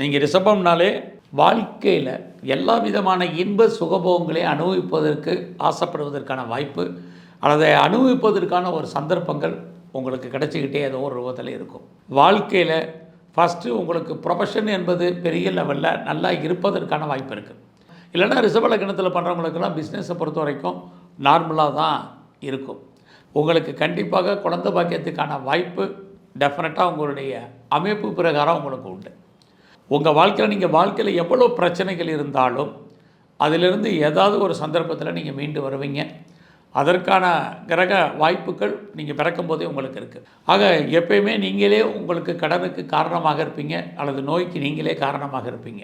நீங்கள் ரிஷபம்னாலே வாழ்க்கையில் எல்லா விதமான இன்ப சுகபோகங்களை அனுபவிப்பதற்கு ஆசைப்படுவதற்கான வாய்ப்பு அல்லது அனுபவிப்பதற்கான ஒரு சந்தர்ப்பங்கள் உங்களுக்கு கிடைச்சிக்கிட்டே ஏதோ ஒரு ரூபத்தில் இருக்கும். வாழ்க்கையில் ஃபஸ்ட்டு உங்களுக்கு ப்ரொஃபஷன் என்பது பெரிய லெவலில் நல்லா இருப்பதற்கான வாய்ப்பு இருக்குது இல்லைன்னா ரிசர்வ் கிணத்தில் பண்ணுறவங்களுக்கெல்லாம் பிஸ்னஸை பொறுத்த வரைக்கும் நார்மலாக தான் இருக்கும். உங்களுக்கு கண்டிப்பாக குழந்தை பாக்கியத்துக்கான வாய்ப்பு டெஃபினட்டாக உங்களுடைய அமைப்பு பிரகாரம் உங்களுக்கு உண்டு. உங்கள் வாழ்க்கையில் நீங்கள் வாழ்க்கையில் எவ்வளோ பிரச்சனைகள் இருந்தாலும் அதிலிருந்து ஏதாவது ஒரு சந்தர்ப்பத்தில் நீங்கள் மீண்டு வருவீங்க. அதற்கான கிரக வாய்ப்புகள் நீங்கள் பிறக்கும் போதே உங்களுக்கு இருக்குது ஆக எப்பயுமே நீங்களே உங்களுக்கு கடனுக்கு காரணமாக இருப்பீங்க. அல்லது நோய்க்கு நீங்களே காரணமாக இருப்பீங்க.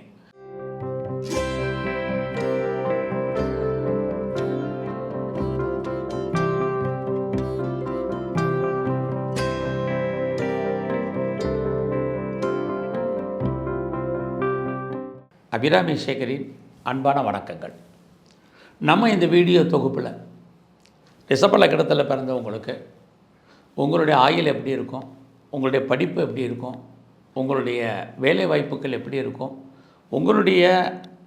அபிராமி சேகரின் அன்பான வணக்கங்கள். நம்ம இந்த வீடியோ தொகுப்பில் ரிஷப கிடத்தில் பிறந்தவங்களுக்கு உங்களுடைய ஆயுள் எப்படி இருக்கும்? உங்களுடைய படிப்பு எப்படி இருக்கும்? உங்களுடைய வேலை வாய்ப்புகள் எப்படி இருக்கும்? உங்களுடைய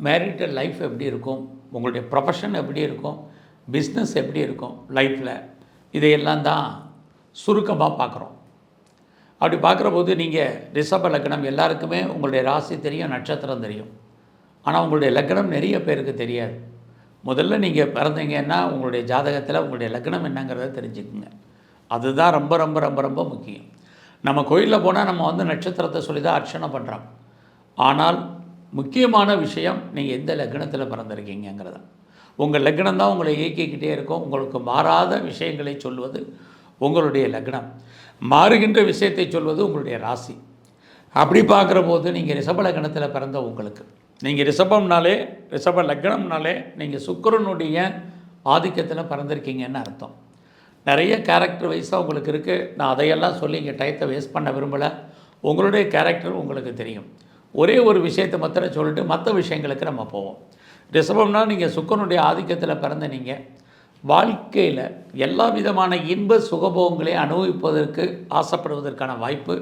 மேரிட்டல் லைஃப் எப்படி இருக்கும்? உங்களுடைய ப்ரொஃபஷன் எப்படி இருக்கும்? பிஸ்னஸ் எப்படி இருக்கும்? லைஃப்பில் இதையெல்லாம் தான் சுருக்கமாக பார்க்குறோம். அப்படி பார்க்குற போது நீங்கள் ரிஷப லக்னம் எல்லாருக்குமே உங்களுடைய ராசி தெரியும் நட்சத்திரம் தெரியும். ஆனால் உங்களுடைய லக்னம் நிறைய பேருக்கு தெரியாது. முதல்ல நீங்கள் பிறந்தீங்கன்னா உங்களுடைய ஜாதகத்தில் உங்களுடைய லக்னம் என்னங்கிறத தெரிஞ்சுக்குங்க. அதுதான் ரொம்ப ரொம்ப ரொம்ப ரொம்ப முக்கியம். நம்ம கோயிலில் போனால் நம்ம வந்து நட்சத்திரத்தை சொல்லி தான் அர்ச்சனை பண்ணுறோம் ஆனால் முக்கியமான விஷயம் நீங்கள் எந்த லக்னத்தில் பிறந்திருக்கீங்கிறது உங்கள் லக்னம் தான் உங்களை இயக்கிக்கிட்டே இருக்கும். உங்களுக்கு மாறாத விஷயங்களை சொல்வது உங்களுடைய லக்னம். மாறுகின்ற விஷயத்தை சொல்வது உங்களுடைய ராசி. அப்படி பார்க்குற போது நீங்கள் ரிஷப லக்னத்தில் பிறந்த உங்களுக்கு. நீங்கள் ரிஷபம்னாலே ரிஷப லக்னம்னாலே நீங்கள் சுக்கரனுடைய ஆதிக்கத்தில் பிறந்திருக்கீங்கன்னு அர்த்தம். நிறைய கேரக்டர் வைஸாக உங்களுக்கு இருக்குது நான் அதையெல்லாம் சொல்லி இங்கே டயத்தை வேஸ்ட் பண்ண விரும்பலை. உங்களுடைய கேரக்டர் உங்களுக்கு தெரியும். ஒரே ஒரு விஷயத்தை மாத்திரம் சொல்லிட்டு மற்ற விஷயங்களுக்கு நம்ம போவோம். ரிஷபம்னா நீங்கள் சுக்கரனுடைய ஆதிக்கத்தில் பிறந்த நீங்கள் வாழ்க்கையில் எல்லா விதமான இன்ப சுகபோகங்களை அனுபவிப்பதற்கு ஆசைப்படுவதற்கான வாய்ப்பு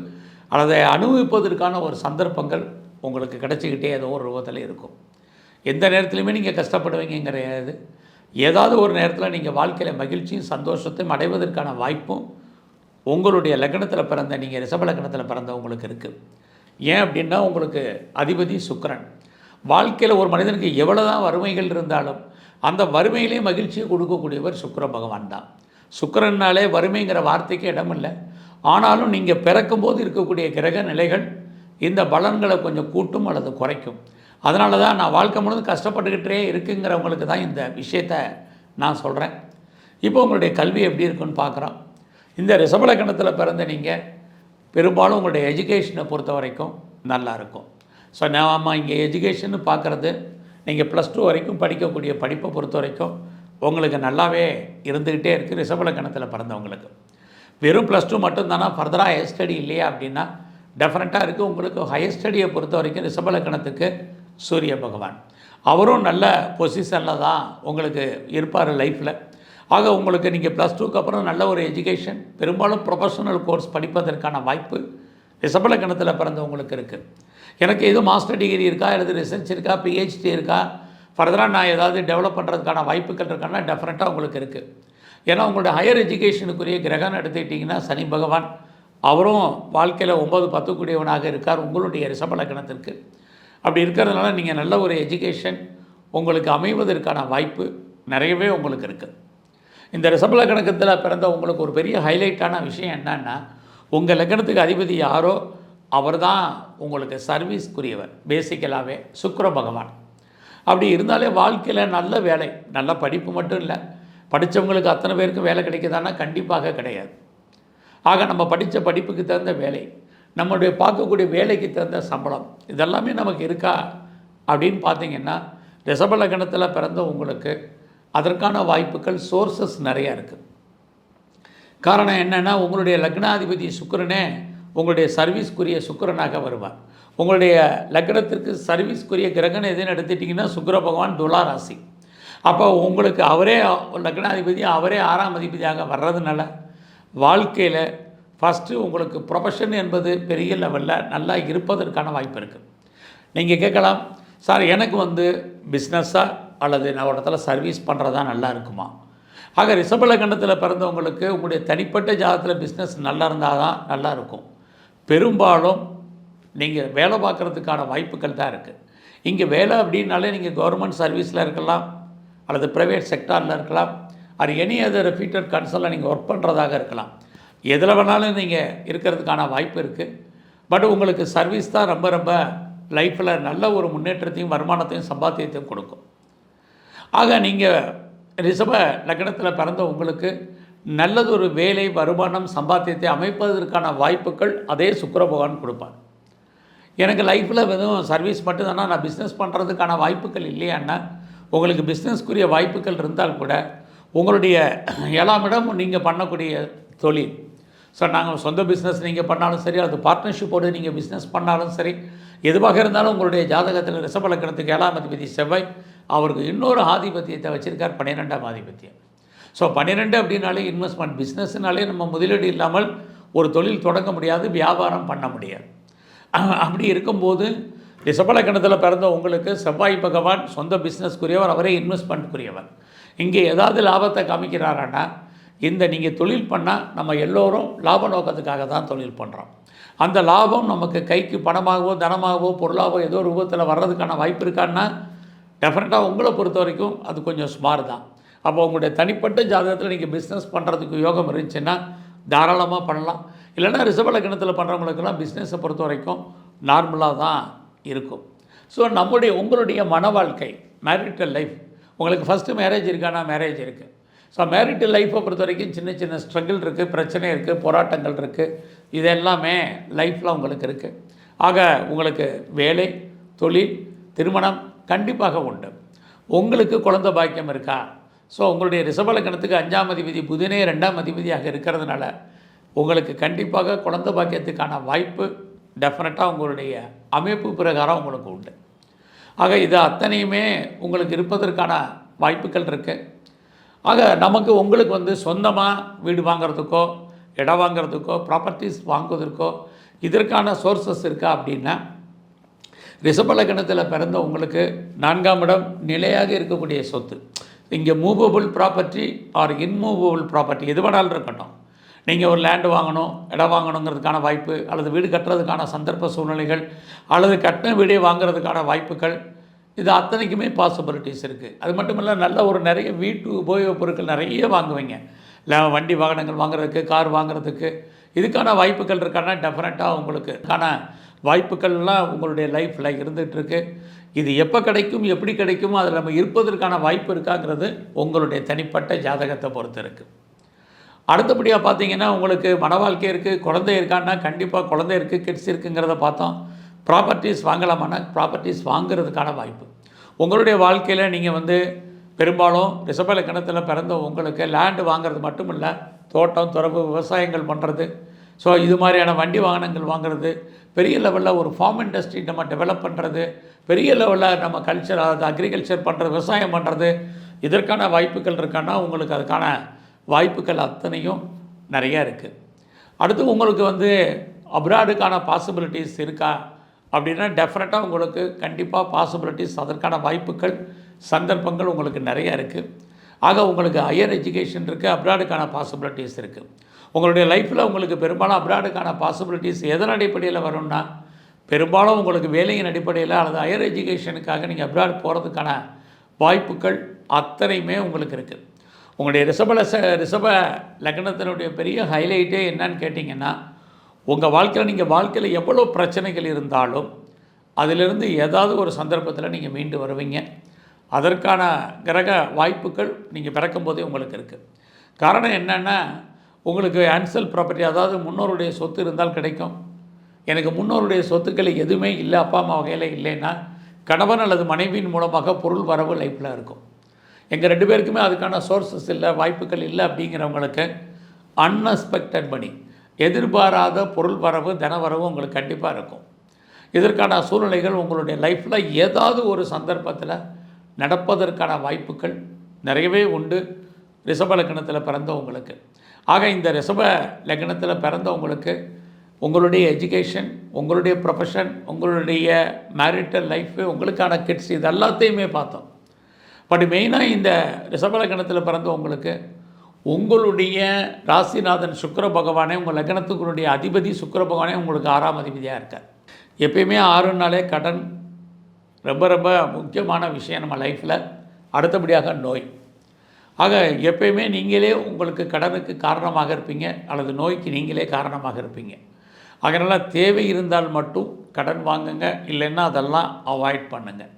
அல்லது அனுபவிப்பதற்கான ஒரு சந்தர்ப்பங்கள் உங்களுக்கு கிடைச்சிக்கிட்டே ஏதோ ஒரு ரூபத்தில் இருக்கும். எந்த நேரத்துலையுமே நீங்கள் கஷ்டப்படுவீங்கிறது ஏதாவது ஒரு நேரத்தில் நீங்கள் வாழ்க்கையில் மகிழ்ச்சியும் சந்தோஷத்தையும் அடைவதற்கான வாய்ப்பும் உங்களுடைய லக்னத்தில் பிறந்த நீங்கள் ரிஷப லக்னத்தில் பிறந்தவங்களுக்கு இருக்குது ஏன் அப்படின்னா உங்களுக்கு அதிபதி சுக்கரன். வாழ்க்கையில் ஒரு மனிதனுக்கு எவ்வளோ தான் வறுமைகள் இருந்தாலும் அந்த வறுமையிலே மகிழ்ச்சியை கொடுக்கக்கூடியவர் சுக்கர பகவான் தான். சுக்கரன்னாலே வறுமைங்கிற வார்த்தைக்கு இடமில்லை. ஆனாலும் நீங்கள் பிறக்கும்போது இருக்கக்கூடிய கிரக நிலைகள் இந்த பலன்களை கொஞ்சம் கூட்டும் அல்லது குறைக்கும். அதனால தான் நான் வாழ்க்கை முழுவதும் கஷ்டப்பட்டுக்கிட்டே இருக்குங்கிறவங்களுக்கு தான் இந்த விஷயத்தை நான் சொல்கிறேன் இப்போ உங்களுடைய கல்வி எப்படி இருக்குன்னு பார்க்குறோம். இந்த ரிசபலக்கணத்தில் பிறந்த நீங்கள் பெரும்பாலும் உங்களுடைய எஜுகேஷனை பொறுத்த வரைக்கும் நல்லாயிருக்கும் ஸோ நாம் இங்கே எஜுகேஷன் பார்க்குறது நீங்கள் ப்ளஸ் டூ வரைக்கும் படிக்கக்கூடிய படிப்பை பொறுத்த வரைக்கும் உங்களுக்கு நல்லாவே இருந்துக்கிட்டே இருக்குது ரிசபலக்கணத்தில் பிறந்தவங்களுக்கு. வெறும் ப்ளஸ் டூ மட்டும்தானா? ஃபர்தராக ஹையர் ஸ்டடி இல்லையா அப்படின்னா டெஃபினட்டாக இருக்குது உங்களுக்கு ஹையர் ஸ்டடியை பொறுத்த வரைக்கும் ரிஷபலக்கணத்துக்கு சூரிய பகவான். அவரும் நல்ல பொசிஷனில் தான் உங்களுக்கு இருப்பார் லைஃப்பில் ஆக உங்களுக்கு நீங்கள் ப்ளஸ் டூக்கு அப்புறம் நல்ல ஒரு எஜுகேஷன் பெரும்பாலும் ப்ரொஃபஷனல் கோர்ஸ் படிப்பதற்கான வாய்ப்பு ரிஷபலக்கணத்தில் பிறந்தவங்களுக்கு இருக்குது எனக்கு எதுவும் மாஸ்டர் டிகிரி இருக்கா அல்லது ரிசர்ச் இருக்கா பிஹெச்டி இருக்கா ஃபர்தராக நான் ஏதாவது டெவலப் பண்ணுறதுக்கான வாய்ப்புகள் இருக்கான்னா டெஃபினட்டாக உங்களுக்கு இருக்குது ஏன்னா உங்களோட ஹையர் எஜுகேஷனுக்குரிய கிரகம் எடுத்துக்கிட்டிங்கன்னா சனி பகவான். அவரும் வாழ்க்கையில் ஒம்பது கூடியவனாக இருக்கார். உங்களுடைய ரிசபலக்கணத்திற்கு. அப்படி இருக்கிறதுனால நீங்கள் நல்ல ஒரு எஜுகேஷன் உங்களுக்கு அமைவதற்கான வாய்ப்பு நிறையவே உங்களுக்கு இருக்குது இந்த ரிசபல கணக்கத்தில் பிறந்த உங்களுக்கு ஒரு பெரிய ஹைலைட்டான விஷயம் என்னன்னா உங்கள் லக்னத்துக்கு அதிபதி யாரோ அவர் தான் உங்களுக்கு சர்வீஸ்க்குரியவர் பேசிக்கலாகவே சுக்கர பகவான். அப்படி இருந்தாலே வாழ்க்கையில் நல்ல வேலை நல்ல படிப்பு மட்டும் இல்லை படித்தவங்களுக்கு அத்தனை பேருக்கு வேலை கிடைக்குதான்னா கண்டிப்பாக கிடையாது. ஆக நம்ம படித்த படிப்புக்கு தகுந்த வேலை நம்மளுடைய பார்க்கக்கூடிய வேலைக்கு தகுந்த சம்பளம் இதெல்லாமே நமக்கு இருக்கா அப்படின்னு பார்த்தீங்கன்னா ரிஷப லக்னத்தில் பிறந்த உங்களுக்கு அதற்கான வாய்ப்புகள் சோர்சஸ் நிறையா இருக்குது காரணம் என்னென்னா உங்களுடைய லக்னாதிபதி சுக்கரனே உங்களுடைய சர்வீஸ்க்குரிய சுக்கரனாக வருவார். உங்களுடைய லக்னத்திற்கு சர்வீஸ்க்குரிய கிரகணம் எதுன்னு எடுத்துட்டிங்கன்னா சுக்கிர பகவான் துலா ராசி. அப்போ உங்களுக்கு அவரே லக்னாதிபதி அவரே ஆறாம் அதிபதியாக வர்றதுனால வாழ்க்கையில் ஃபஸ்ட்டு உங்களுக்கு ப்ரொஃபஷன் என்பது பெரிய லெவலில் நல்லா இருப்பதற்கான வாய்ப்பு இருக்குது நீங்கள் கேட்கலாம் சார் எனக்கு வந்து பிஸ்னஸாக அல்லது நான் ஒரு இடத்துல சர்வீஸ் பண்ணுறதா நல்லா இருக்குமா? ஆக ரிஷபல கண்டத்தில் பிறந்தவங்களுக்கு உங்களுடைய தனிப்பட்ட ஜாதத்தில் பிஸ்னஸ் நல்லா இருந்தால் தான் நல்லா இருக்கும். பெரும்பாலும் நீங்கள் வேலை பார்க்குறதுக்கான வாய்ப்புகள் தான் இருக்குது இங்கே வேலை அப்படின்னாலே நீங்கள் கவர்மெண்ட் சர்வீஸில் இருக்கலாம் அல்லது ப்ரைவேட் செக்டாரில் இருக்கலாம் ஆர் எனி அதர் ஃபீட்டர் கன்சலில் நீங்கள் ஒர்க் பண்ணுறதாக இருக்கலாம். எதில் வேணாலும் நீங்கள் இருக்கிறதுக்கான வாய்ப்பு இருக்குது பட் உங்களுக்கு சர்வீஸ் தான் ரொம்ப ரொம்ப லைஃப்பில் நல்ல ஒரு முன்னேற்றத்தையும் வருமானத்தையும் சம்பாத்தியத்தையும் கொடுக்கும். ஆக நீங்கள் ரிஷப லக்னத்தில் பிறந்த உங்களுக்கு நல்லதொரு வேலை வருமானம் சம்பாத்தியத்தை அமைப்பதற்கான வாய்ப்புகள் அதே சுக்கர பகவான் கொடுப்பார். எனக்கு லைஃப்பில் வெறும் சர்வீஸ் மட்டும்தானா நான் பிஸ்னஸ் பண்ணுறதுக்கான வாய்ப்புகள் இல்லையான்னா உங்களுக்கு பிஸ்னஸ்க்குரிய வாய்ப்புகள் இருந்தால் கூட உங்களுடைய ஏழாம் இடம் நீங்கள் பண்ணக்கூடிய தொழில். ஸோ நாங்கள் சொந்த பிஸ்னஸ் நீங்கள் பண்ணாலும் சரி அது பார்ட்னர்ஷிப்போடு நீங்கள் பிஸ்னஸ் பண்ணாலும் சரி எதுவாக இருந்தாலும் உங்களுடைய ஜாதகத்தில் ரிசபலக்கணத்துக்கு ஏழாம் அதிபதி செவ்வாய் அவருக்கு இன்னொரு ஆதிபத்தியத்தை வச்சுருக்கார் பன்னிரெண்டாம் ஆதிபத்தியம். ஸோ பன்னிரெண்டு அப்படின்னாலே இன்வெஸ்ட்மெண்ட் பிஸ்னஸ்னாலே நம்ம முதலீடு இல்லாமல் ஒரு தொழில் தொடங்க முடியாது வியாபாரம் பண்ண முடியாது. அப்படி இருக்கும்போது ரிசபலக்கணத்தில் பிறந்த உங்களுக்கு செவ்வாய் பகவான் சொந்த பிஸ்னஸ்க்குரியவர் அவரே இன்வெஸ்ட்மெண்ட்க்குரியவர் இங்கே ஏதாவது லாபத்தை காமிக்கிறாரான்னா இந்த நீங்கள் தொழில் பண்ணால் நம்ம எல்லோரும் லாப நோக்கத்துக்காக தான் தொழில் பண்ணுறோம் அந்த லாபம் நமக்கு கைக்கு பணமாகவோ தனமாகவோ பொருளாகவோ ஏதோ ரூபத்தில் வர்றதுக்கான வாய்ப்பு இருக்கான்னா டெஃபினட்டாக உங்களை பொறுத்த வரைக்கும் அது கொஞ்சம் ஸ்மார் தான். அப்போ உங்களுடைய தனிப்பட்ட ஜாதகத்தில் நீங்கள் பிஸ்னஸ் பண்ணுறதுக்கு யோகம் இருந்துச்சுன்னா தாராளமாக பண்ணலாம். இல்லைன்னா ரிசர்வ் கிணத்துல பண்ணுறவங்களுக்கெல்லாம் பிஸ்னஸை பொறுத்த வரைக்கும் நார்மலாக தான் இருக்கும். ஸோ நம்முடைய உங்களுடைய மன வாழ்க்கை மேரிட்டல் லைஃப் உங்களுக்கு ஃபஸ்ட்டு மேரேஜ் இருக்கானா மேரேஜ் இருக்குது ஸோ மேரிட்டு லைஃப்பை பொறுத்த வரைக்கும் சின்ன சின்ன ஸ்ட்ரகிள் இருக்குது பிரச்சனை இருக்குது போராட்டங்கள் இருக்குது இது எல்லாமே லைஃப்பில் உங்களுக்கு இருக்குது ஆக உங்களுக்கு வேலை தொழில் திருமணம் கண்டிப்பாக உண்டு. உங்களுக்கு குழந்த பாக்கியம் இருக்கா? ஸோ உங்களுடைய ரிசபலக்கணத்துக்கு அஞ்சாம் அதிபதி புதினே ரெண்டாம் அதிபதியாக இருக்கிறதுனால உங்களுக்கு கண்டிப்பாக குழந்தை பாக்கியத்துக்கான வாய்ப்பு டெஃபினட்டாக உங்களுடைய அமைப்பு பிரகாரம் உங்களுக்கு உண்டு. ஆக இது அத்தனையுமே உங்களுக்கு இருப்பதற்கான வாய்ப்புகள் இருக்குது ஆக நமக்கு உங்களுக்கு வந்து சொந்தமாக வீடு வாங்குறதுக்கோ இடம் வாங்குறதுக்கோ ப்ராப்பர்ட்டிஸ் வாங்குவதற்கோ இதற்கான சோர்சஸ் இருக்கா அப்படின்னா ரிஷபலக்கணத்தில் பிறந்த உங்களுக்கு நான்காம் இடம் நிலையாக இருக்கக்கூடிய சொத்து. இங்கே movable property or immovable property எது வேணாலும் இருக்கட்டும். நீங்கள் ஒரு லேண்டு வாங்கணும் இடம் வாங்கணுங்கிறதுக்கான வாய்ப்பு அல்லது வீடு கட்டுறதுக்கான சந்தர்ப்ப சூழ்நிலைகள் அல்லது கட்டின வீடே வாங்குறதுக்கான வாய்ப்புகள் இது அத்தனைக்குமே பாசிபிலிட்டிஸ் இருக்குது அது மட்டும் இல்லை நல்ல ஒரு நிறைய வீட்டு உபயோகப் பொருட்கள் நிறைய வாங்குவீங்க. இல்லை வண்டி வாகனங்கள் வாங்குறதுக்கு கார் வாங்குறதுக்கு இதுக்கான வாய்ப்புகள் இருக்கான்னா டெஃபினட்டாக உங்களுக்கு கான வாய்ப்புகள்லாம் உங்களுடைய லைஃப்பில் இருந்துகிட்ருக்கு. இது எப்போ கிடைக்கும் எப்படி கிடைக்குமோ அதில் நம்ம இருப்பதற்கான வாய்ப்பு இருக்காங்கிறது உங்களுடைய தனிப்பட்ட ஜாதகத்தை பொறுத்து இருக்குது அடுத்தபடியாக பார்த்தீங்கன்னா உங்களுக்கு மன வாழ்க்கை இருக்குது குழந்தை இருக்கான்னா கண்டிப்பாக குழந்தை இருக்குது கிட்ஸ் இருக்குங்கிறத பார்த்தோம் ப்ராப்பர்ட்டிஸ் வாங்கலாமான்னா ப்ராப்பர்ட்டிஸ் வாங்குறதுக்கான வாய்ப்பு. உங்களுடைய வாழ்க்கையில் நீங்கள் வந்து பெரும்பாலும் ரிசபலக்கணத்தில் கிணத்துல பிறந்த உங்களுக்கு லேண்டு வாங்குறது மட்டும் இல்லை தோட்டம் துறவு விவசாயங்கள் பண்ணுறது ஸோ இது மாதிரியான வண்டி வாகனங்கள் வாங்குறது பெரிய லெவலில் ஒரு ஃபார்ம் இண்டஸ்ட்ரி நம்ம டெவலப் பண்ணுறது பெரிய லெவலில் நம்ம கல்ச்சர் அதாவது அக்ரிகல்ச்சர் பண்ணுறது விவசாயம் பண்ணுறது இதற்கான வாய்ப்புகள் இருக்கான்னா உங்களுக்கு அதுக்கான வாய்ப்புகள் அத்தனையும் நிறையா இருக்குது அடுத்து உங்களுக்கு வந்து அப்ராடுக்கான பாசிபிலிட்டிஸ் இருக்கா? அப்படின்னா டெஃபினட்டாக உங்களுக்கு கண்டிப்பாக பாசிபிலிட்டிஸ் அதற்கான வாய்ப்புகள் சந்தர்ப்பங்கள் உங்களுக்கு நிறையா இருக்குது ஆக உங்களுக்கு ஹையர் எஜுகேஷன் இருக்குது அப்ராடுக்கான பாசிபிலிட்டிஸ் இருக்குது உங்களுடைய லைஃப்பில் உங்களுக்கு பெரும்பாலும் அப்ராடுக்கான பாசிபிலிட்டிஸ் எதன் அடிப்படையில் வரும்னா பெரும்பாலும் உங்களுக்கு வேலையின் அடிப்படையில் அல்லது ஹையர் எஜுகேஷனுக்காக நீங்கள் அப்ராட் போகிறதுக்கான வாய்ப்புகள் அத்தனையுமே உங்களுக்கு இருக்குது உங்களுடைய ரிஷப லச ரிஷப லக்னத்தினுடைய பெரிய ஹைலைட்டே என்னன்னு கேட்டிங்கன்னா உங்கள் வாழ்க்கையில் நீங்கள் வாழ்க்கையில் எவ்வளோ பிரச்சனைகள் இருந்தாலும் அதிலிருந்து ஏதாவது ஒரு சந்தர்ப்பத்தில் நீங்கள் மீண்டு வருவீங்க. அதற்கான கிரக வாய்ப்புகள் நீங்கள் பிறக்கும் போதே உங்களுக்கு இருக்குது காரணம் என்னென்னா உங்களுக்கு ஆன்சல் ப்ராப்பர்ட்டி அதாவது முன்னோருடைய சொத்து இருந்தால் கிடைக்கும். எனக்கு முன்னோருடைய சொத்துக்கள் எதுவுமே இல்லை அப்பா அம்மா வகையில் இல்லைன்னா கணவன் அல்லது மனைவியின் மூலமாக பொருள் வரவு லைஃப்பில் இருக்கும். எங்கள் ரெண்டு பேருக்குமே அதுக்கான சோர்சஸ் இல்லை வாய்ப்புகள் இல்லை அப்படிங்கிறவங்களுக்கு அன்எக்ஸ்பெக்டட் மணி எதிர்பாராத பொருள் வரவு தன வரவு உங்களுக்கு கண்டிப்பாக இருக்கும். இதற்கான சூழ்நிலைகள் உங்களுடைய லைஃப்பில் ஏதாவது ஒரு சந்தர்ப்பத்தில் நடப்பதற்கான வாய்ப்புகள் நிறையவே உண்டு. ரிஷப லக்னத்தில் பிறந்தவங்களுக்கு. ஆக இந்த ரிஷப லக்னத்தில் பிறந்தவங்களுக்கு உங்களுடைய எஜுகேஷன் உங்களுடைய ப்ரொஃபஷன் உங்களுடைய மேரிட்டல் லைஃபு உங்களுக்கான கிட்ஸ் இது எல்லாத்தையுமே பார்த்தோம். பட் மெயினாக இந்த ரிஷபலக்கணத்தில் பிறந்த உங்களுக்கு உங்களுடைய ராசிநாதன் சுக்கிர பகவானே உங்கள் லக்னத்துக்குடைய அதிபதி சுக்கிர பகவானே உங்களுக்கு ஆறாம் அதிபதியாக இருக்கார். எப்பயுமே ஆறு நாளே கடன் ரொம்ப ரொம்ப முக்கியமான விஷயம் நம்ம லைஃப்பில் அடுத்தபடியாக நோய். ஆக எப்பயுமே நீங்களே உங்களுக்கு கடனுக்கு காரணமாக இருப்பீங்க அல்லது நோய்க்கு நீங்களே காரணமாக இருப்பீங்க. அதனால் தேவை இருந்தால் மட்டும் கடன் வாங்குங்க இல்லைன்னா அதெல்லாம் அவாய்ட் பண்ணுங்கள்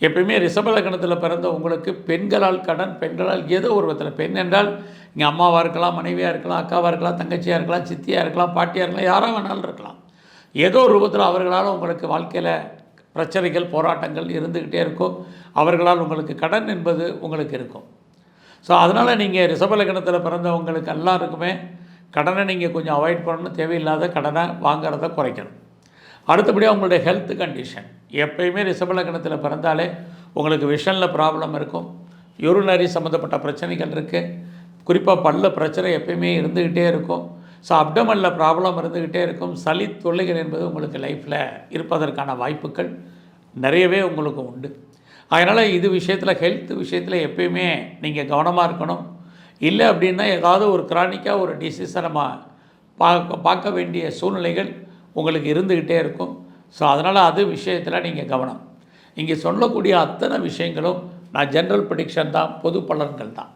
எப்பயுமே ரிஷபலக்கணத்தில் பிறந்த உங்களுக்கு பெண்களால் கடன் பெண்களால் ஏதோ ஒரு விதத்தில். பெண் என்றால் இங்கே அம்மாவாக இருக்கலாம் மனைவியாக இருக்கலாம் அக்காவாக இருக்கலாம் தங்கச்சியாக இருக்கலாம் சித்தியாக இருக்கலாம் பாட்டியாக இருக்கலாம் யாராக வேணாலும் இருக்கலாம். ஏதோ ஒரு ரூபத்தில் அவர்களால் உங்களுக்கு வாழ்க்கையில் பிரச்சனைகள் போராட்டங்கள் இருந்துக்கிட்டே இருக்கும். அவர்களால் உங்களுக்கு கடன் என்பது உங்களுக்கு இருக்கும். ஸோ அதனால் நீங்கள் ரிஷபலக்கணத்தில் பிறந்தவங்களுக்கு எல்லாருக்குமே கடனை நீங்கள் கொஞ்சம் அவாய்ட் பண்ணணும். தேவையில்லாத கடனை வாங்குறத குறைக்கணும். அடுத்தபடியாக உங்களுடைய ஹெல்த் கண்டிஷன். எப்பயுமே ரிஷபலக்கணத்தில் பிறந்தாலே உங்களுக்கு விஷனில் ப்ராப்ளம் இருக்கும். யூரினரி சம்மந்தப்பட்ட பிரச்சனைகள் இருக்குது குறிப்பாக பல்ல பிரச்சனை எப்பயுமே இருந்துக்கிட்டே இருக்கும். ஸோ அப்டமனில் ப்ராப்ளம் இருந்துக்கிட்டே இருக்கும். சளி தொல்லைகள் என்பது உங்களுக்கு லைஃப்பில் இருப்பதற்கான வாய்ப்புகள் நிறையவே உங்களுக்கு உண்டு. அதனால் இது விஷயத்தில் ஹெல்த் விஷயத்தில் எப்பயுமே நீங்கள் கவனமாக இருக்கணும். இல்லை அப்படின்னா ஏதாவது ஒரு கிரானிக்காக ஒரு டிசீஸை நம்ம பார்க்க பார்க்க வேண்டிய சூழ்நிலைகள் உங்களுக்கு இருந்துக்கிட்டே இருக்கும். ஸோ அதனால் அது விஷயத்தில் நீங்கள் கவனம். இங்கே சொல்லக்கூடிய அத்தனை விஷயங்களும் நான் ஜென்ரல் ப்ரிடிக்ஷன் தான் பொது பலன்கள் தான்.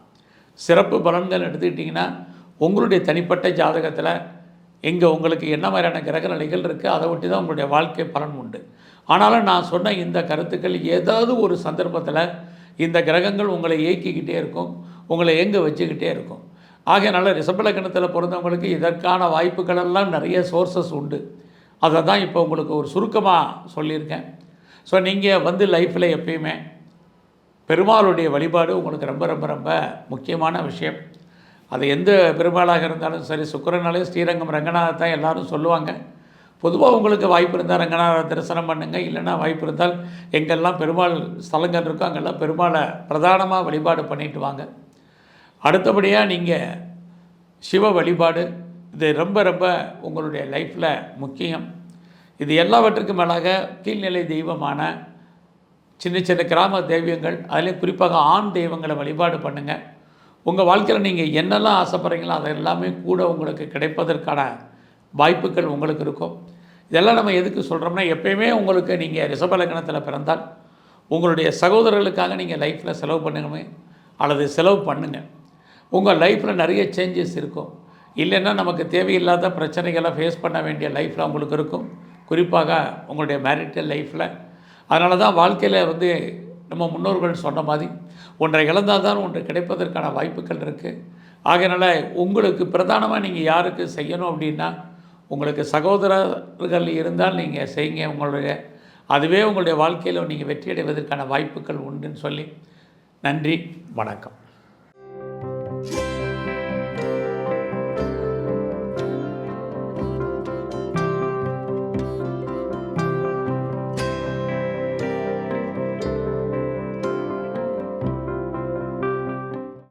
சிறப்பு பலன்கள் எடுத்துக்கிட்டிங்கன்னா உங்களுடைய தனிப்பட்ட ஜாதகத்தில் இங்கே உங்களுக்கு என்ன மாதிரியான கிரக நிலைகள் இருக்குது அதை ஒட்டி தான் உங்களுடைய வாழ்க்கை பலன் உண்டு. ஆனாலும் நான் சொன்ன இந்த கருத்துக்கள் ஏதாவது ஒரு சந்தர்ப்பத்தில் இந்த கிரகங்கள் உங்களை இயக்கிக்கிட்டே இருக்கும் உங்களை எங்கே வச்சுக்கிட்டே இருக்கும். ஆகையனால கிணத்தில் பிறந்தவங்களுக்கு இதற்கான வாய்ப்புகளெல்லாம் நிறைய சோர்சஸ் உண்டு. அதை தான் இப்போ உங்களுக்கு ஒரு சுருக்கமாக சொல்லியிருக்கேன். ஸோ நீங்கள் வந்து லைஃப்பில் எப்பயுமே பெருமாளுடைய வழிபாடு உங்களுக்கு ரொம்ப ரொம்ப ரொம்ப முக்கியமான விஷயம். அது எந்த பெருமாளாக இருந்தாலும் சரி சுக்கரனாலே ஸ்ரீரங்கம் ரங்கநாதர் தான் எல்லோரும் சொல்லுவாங்க. பொதுவாக உங்களுக்கு வாய்ப்பு இருந்தால் ரங்கநாத தரிசனம் பண்ணுங்கள் இல்லைன்னா வாய்ப்பு இருந்தால் எங்கெல்லாம் பெருமாள் ஸ்தலங்கள் இருக்கோ அங்கெல்லாம் பெருமாளை பிரதானமாக வழிபாடு பண்ணிட்டு வாங்க. அடுத்தபடியாக நீங்கள் சிவ வழிபாடு இது ரொம்ப ரொம்ப உங்களுடைய லைஃப்பில் முக்கியம். இது எல்லாவற்றுக்கும் மேலாக கீழ்நிலை தெய்வமான சின்ன சின்ன கிராம தெய்வங்கள் அதிலே குறிப்பாக ஆண் தெய்வங்களை வழிபாடு பண்ணுங்கள் உங்கள் வாழ்க்கையில் நீங்கள் என்னெல்லாம் ஆசைப்பட்றீங்களோ அது எல்லாமே கூட உங்களுக்கு கிடைப்பதற்கான வாய்ப்புகள் உங்களுக்கு இருக்கும். இதெல்லாம் நம்ம எதுக்கு சொல்கிறோம்னா எப்பயுமே உங்களுக்கு நீங்கள் ரிஷபலக்கணத்தில் பிறந்தால் உங்களுடைய சகோதரர்களுக்காக நீங்கள் லைஃப்பில் செலவு பண்ணுங்க அல்லது செலவு பண்ணுங்கள் உங்கள் லைஃப்பில் நிறைய சேஞ்சஸ் இருக்கும். இல்லைன்னா நமக்கு தேவையில்லாத பிரச்சனைகளை ஃபேஸ் பண்ண வேண்டிய லைஃப்பில் உங்களுக்கு இருக்கும். குறிப்பாக உங்களுடைய மேரிட்டல் லைஃப்பில் அதனால தான் வாழ்க்கையில் வந்து நம்ம முன்னோர்கள் சொன்ன மாதிரி ஒன்றை இழந்தால் தான் ஒன்று கிடைப்பதற்கான வாய்ப்புகள் இருக்குது ஆகையினால உங்களுக்கு பிரதானமாக நீங்கள் யாருக்கு செய்யணும் அப்படின்னா உங்களுக்கு சகோதரர்கள் இருந்தால் நீங்கள் செய்யுங்க உங்களுடைய அதுவே உங்களுடைய வாழ்க்கையில் நீங்கள் வெற்றி அடைவதற்கான வாய்ப்புகள் உண்டுன்னு சொல்லி நன்றி வணக்கம்.